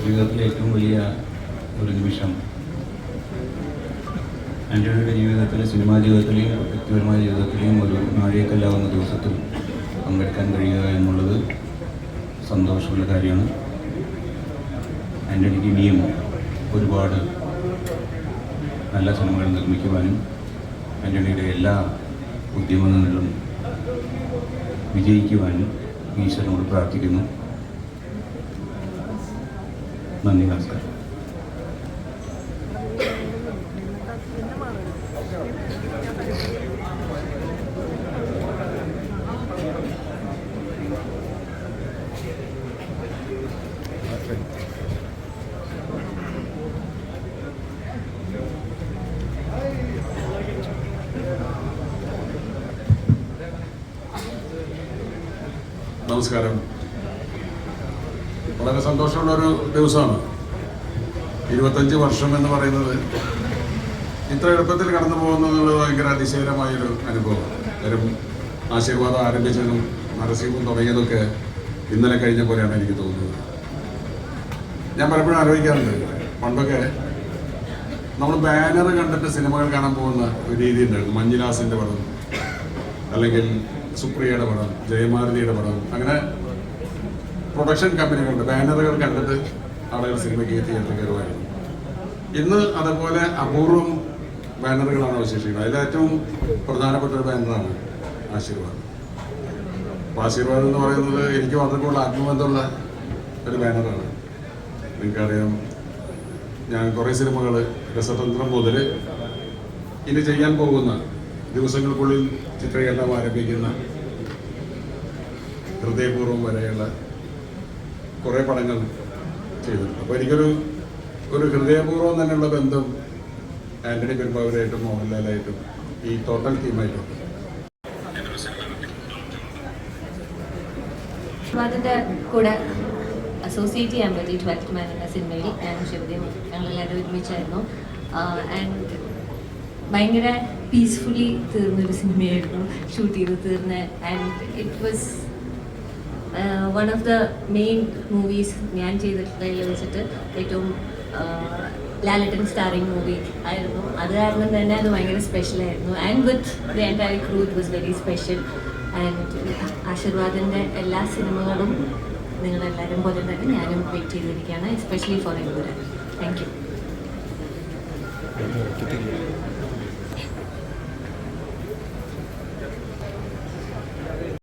ജീവിതത്തിലെ ഏറ്റവും വലിയ ഒരു നിമിഷം ആന്റണിയുടെ ജീവിതത്തിൽ സിനിമാ ജീവിതത്തിലെയും വ്യക്തിപരമായ ജീവിതത്തിലെയും ഒരു നാഴികക്കല്ലാവുന്ന ദിവസത്തിൽ പങ്കെടുക്കാൻ കഴിയുക എന്നുള്ളത് സന്തോഷമുള്ള കാര്യമാണ്. ആന്റണിക്ക് ഇനിയും ഒരുപാട് നല്ല സിനിമകൾ നിർമ്മിക്കുവാനും ആന്റണിയുടെ എല്ലാ ഉദ്യമങ്ങളിലും വിജയിക്കുവാനും ഈശ്വരനോട് പ്രാർത്ഥിക്കുന്നു. നന്ദി നമസ്കാരം. നമസ്കാരം. വളരെ സന്തോഷമുള്ളൊരു ദിവസമാണ്. ഇരുപത്തഞ്ച് വർഷം എന്ന് പറയുന്നത് ഇത്ര എളുപ്പത്തിൽ കടന്നു പോകുന്നത് ഭയങ്കര അതിശയകരമായൊരു അനുഭവം കാര്യം ആശീർവാദം ആരംഭിച്ചതും നരസിംഹം തുടങ്ങിയതൊക്കെ ഇന്നലെ കഴിഞ്ഞ പോലെയാണ് എനിക്ക് തോന്നുന്നത്. ഞാൻ പലപ്പോഴും ആലോചിക്കാറുണ്ട് പണ്ടൊക്കെ നമ്മൾ ബാനർ കണ്ടിട്ട് സിനിമകൾ കാണാൻ പോകുന്ന ഒരു രീതി ഉണ്ടായിരുന്നു മഞ്ജുലാസിന്റെ പടം അല്ലെങ്കിൽ സുപ്രിയയുടെ പടം ജയമാരുതിയുടെ പടം അങ്ങനെ പ്രൊഡക്ഷൻ കമ്പനികളുടെ ബാനറുകൾ കണ്ടിട്ട് ആളുകൾ സിനിമയ്ക്ക് തിയേറ്ററിൽ കയറുമായിരുന്നു. ഇന്ന് അതുപോലെ അപൂർവം ബാനറുകളാണ് അവശേഷിക്കുന്നത്. അതിൽ ഏറ്റവും പ്രധാനപ്പെട്ട ഒരു ബാനറാണ് ആശീർവാദം. അപ്പോൾ ആശീർവാദം എന്ന് പറയുന്നത് എനിക്ക് കൂടുതൽ ആത്മബന്ധമുള്ള ഒരു ബാനറാണ്. നിങ്ങൾക്കറിയാം ഞാൻ കുറേ സിനിമകൾ രസതന്ത്രം മുതൽ ഇനി ചെയ്യാൻ പോകുന്ന ദിവസങ്ങൾക്കുള്ളിൽ ചിത്രീകരണം ആരംഭിക്കുന്ന ഹൃദയപൂർവം വരെയുള്ള കുറേ പടങ്ങൾ ചെയ്തിട്ടുണ്ട്. അപ്പോൾ എനിക്കൊരു ഒരു ഹൃദയപൂർവം തന്നെയുള്ള ബന്ധം ആന്റണി പെരുമ്പാവൂരായിട്ടും മോഹൻലാലായിട്ടും ഈ ടോട്ടൽ ടീമായിട്ടുണ്ട് അതിന്റെ കൂടെ അസോസിയേറ്റ് ചെയ്യാൻ പറ്റി ട്വൽത്ത് മാൻ എന്ന സിനിമയിൽ ഞാൻ ശിവദേവ് ഞങ്ങളെല്ലാവരും ഒരുമിച്ചായിരുന്നു. ആൻഡ് ഭയങ്കര പീസ്ഫുള്ളി തീർന്നൊരു സിനിമയായിരുന്നു ഷൂട്ട് ചെയ്ത് തീർന്ന. And it was one of the main movies ഞാൻ ചെയ്തിട്ടുള്ളതിൽ വെച്ചിട്ട് ഏറ്റവും ലാലറ്റൻ സ്റ്റാറിങ് മൂവി ആയിരുന്നു. അത് കാരണം തന്നെ അത് ഭയങ്കര സ്പെഷ്യലായിരുന്നു and with the entire crew it was very special and ആശീർവാദിന്റെ എല്ലാ സിനിമകളും നിങ്ങളെല്ലാവരും പോലെ തന്നെ ഞാനും വെയിറ്റ് ചെയ്തിരിക്കുകയാണ് especially for Empuraan thank you